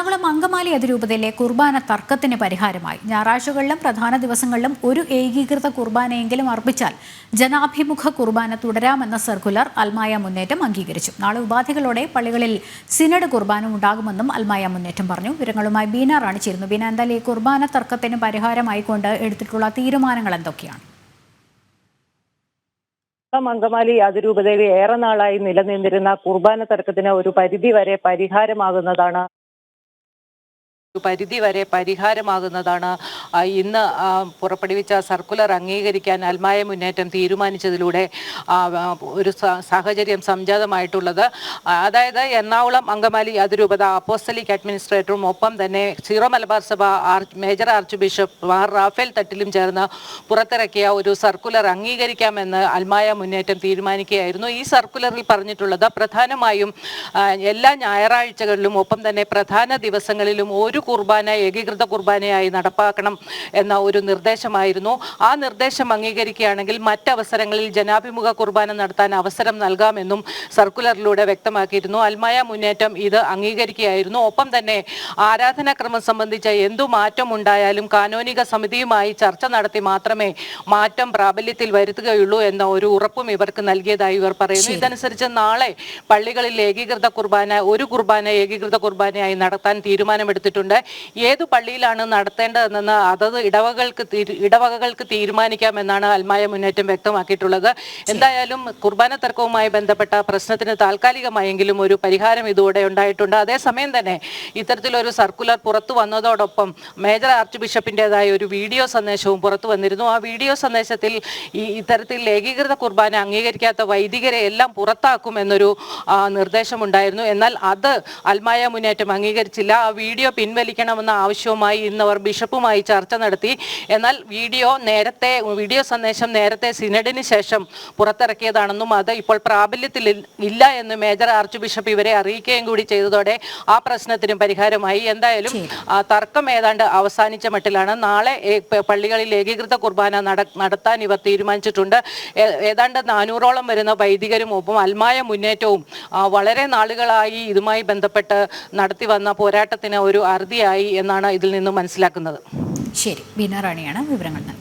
എറണാകുളം അങ്കമാലി അതിരൂപതയിലെ കുർബാന തർക്കത്തിന് പരിഹാരമായി. ഞായറാഴ്ചകളിലും പ്രധാന ദിവസങ്ങളിലും ഒരു ഏകീകൃത കുർബാനയെങ്കിലും അർപ്പിച്ചാൽ ജനാഭിമുഖ കുർബാന തുടരാമെന്ന സർക്കുലർ അൽമായ മുന്നേറ്റം അംഗീകരിച്ചു. നാളെ ഉപാധികളോടെ പള്ളികളിൽ സിനഡ് കുർബാന ഉണ്ടാകുമെന്നും അൽമായ മുന്നേറ്റം പറഞ്ഞു. വിവരങ്ങളുമായി ബീന റാണി ചേരുന്നു. ബീന എന്തായാലും ഈ കുർബാന തർക്കത്തിന് പരിഹാരമായിക്കൊണ്ട് എടുത്തിട്ടുള്ള തീരുമാനങ്ങൾ എന്തൊക്കെയാണ്? അങ്കമാലി അതിരൂപതയിൽ ഏറെ നാളായി നിലനിന്നിരുന്ന കുർബാന തർക്കത്തിന് ഒരു പരിധി വരെ പരിഹാരമാകുന്നതാണ് ഒരു പരിധി വരെ പരിഹാരമാകുന്നതാണ്. ഇന്ന് പുറപ്പെടുവിച്ച സർക്കുലർ അംഗീകരിക്കാൻ അൽമായ മുന്നേറ്റം തീരുമാനിച്ചതിലൂടെ ഒരു സാഹചര്യം സംജാതമായിട്ടുള്ളത്. അതായത് എറണാകുളം അങ്കമാലി അതിരൂപത അപ്പോസ്റ്റലിക് അഡ്മിനിസ്ട്രേറ്ററും ഒപ്പം തന്നെ Syro Malabar Sabha major archbishop Mar Raphael തട്ടിലും ചേർന്ന് പുറത്തിറക്കിയ ഒരു സർക്കുലർ അംഗീകരിക്കാമെന്ന് അൽമായ മുന്നേറ്റം തീരുമാനിക്കുകയായിരുന്നു. ഈ സർക്കുലറിൽ പറഞ്ഞിട്ടുള്ളത് പ്രധാനമായും എല്ലാ ഞായറാഴ്ചകളിലും ഒപ്പം തന്നെ പ്രധാന ദിവസങ്ങളിലും ഒരു കുർബാന ഏകീകൃത കുർബാനയായി നടപ്പാക്കണം എന്ന ഒരു നിർദ്ദേശമായിരുന്നു. ആ നിർദ്ദേശം അംഗീകരിക്കുകയാണെങ്കിൽ മറ്റവസരങ്ങളിൽ ജനാഭിമുഖ കുർബാന നടത്താൻ അവസരം നൽകാമെന്നും സർക്കുലറിലൂടെ വ്യക്തമാക്കിയിരുന്നു. അൽമായ മുന്നേറ്റം ഇത് അംഗീകരിക്കുകയായിരുന്നു. ഒപ്പം തന്നെ ആരാധനാക്രമം സംബന്ധിച്ച എന്തു മാറ്റം ഉണ്ടായാലും കാനോനിക സമിതിയുമായി ചർച്ച നടത്തി മാത്രമേ മാറ്റം പ്രാബല്യത്തിൽ വരുത്തുകയുള്ളൂ എന്ന ഒരു ഉറപ്പും ഇവർക്ക് നൽകിയതായി ഇവർ പറയുന്നു. ഇതനുസരിച്ച് നാളെ പള്ളികളിൽ ഏകീകൃത കുർബാന ഒരു കുർബാന ഏകീകൃത കുർബാനയായി നടത്താൻ തീരുമാനമെടുത്തിട്ടുണ്ട്. ഏതു പള്ളിയിലാണ് നടത്തേണ്ടതെന്ന് അതത് ഇടവകൾക്ക് ഇടവകകൾക്ക് തീരുമാനിക്കാമെന്നാണ് അൽമായ മുന്നേറ്റം വ്യക്തമാക്കിയിട്ടുള്ളത്. എന്തായാലും കുർബാന തർക്കവുമായി ബന്ധപ്പെട്ട പ്രശ്നത്തിന് താൽക്കാലികമായെങ്കിലും ഒരു പരിഹാരം ഇതോടെ ഉണ്ടായിട്ടുണ്ട്. അതേസമയം തന്നെ ഇത്തരത്തിലൊരു സർക്കുലർ പുറത്തു വന്നതോടൊപ്പം മേജർ ആർച്ച് ബിഷപ്പിന്റെതായ ഒരു വീഡിയോ സന്ദേശവും പുറത്തു വന്നിരുന്നു. ആ വീഡിയോ സന്ദേശത്തിൽ ഈ ഇത്തരത്തിൽ ഏകീകൃത കുർബാന അംഗീകരിക്കാത്ത വൈദികരെ എല്ലാം പുറത്താക്കും എന്നൊരു നിർദ്ദേശമുണ്ടായിരുന്നു. എന്നാൽ അത് അൽമായ മുന്നേറ്റം അംഗീകരിച്ചില്ല. ആ വീഡിയോ പിൻവലിക്കണമെന്ന ആവശ്യവുമായി ഇന്ന് അവർ ബിഷപ്പുമായി ചർച്ച നടത്തി. എന്നാൽ വീഡിയോ നേരത്തെ വീഡിയോ സന്ദേശം നേരത്തെ സിനഡിന് ശേഷം പുറത്തിറക്കിയതാണെന്നും അത് ഇപ്പോൾ പ്രാബല്യത്തിൽ ഇല്ല എന്ന് മേജർ ആർച്ച് ബിഷപ്പ് ഇവരെ അറിയിക്കുകയും കൂടി ചെയ്തതോടെ ആ പ്രശ്നത്തിനും പരിഹാരമായി. എന്തായാലും തർക്കം ഏതാണ്ട് അവസാനിച്ച മട്ടിലാണ്. നാളെ പള്ളികളിൽ ഏകീകൃത കുർബാന നട- നടത്താൻ ഇവർ തീരുമാനിച്ചിട്ടുണ്ട്. ഏതാണ്ട് നാനൂറോളം വരുന്ന വൈദികരും ഒപ്പം അൽമായ മുന്നേറ്റവും വളരെ നാളുകളായി ഇതുമായി ബന്ധപ്പെട്ട് നടത്തി വന്ന പോരാട്ടത്തിന് ഒരു അറുതിയായി എന്നാണ് ഇതിൽ നിന്നും മനസ്സിലാക്കുന്നത്. ശരി ബീന റാണിയാണ് വിവരങ്ങൾ നൽകിയത്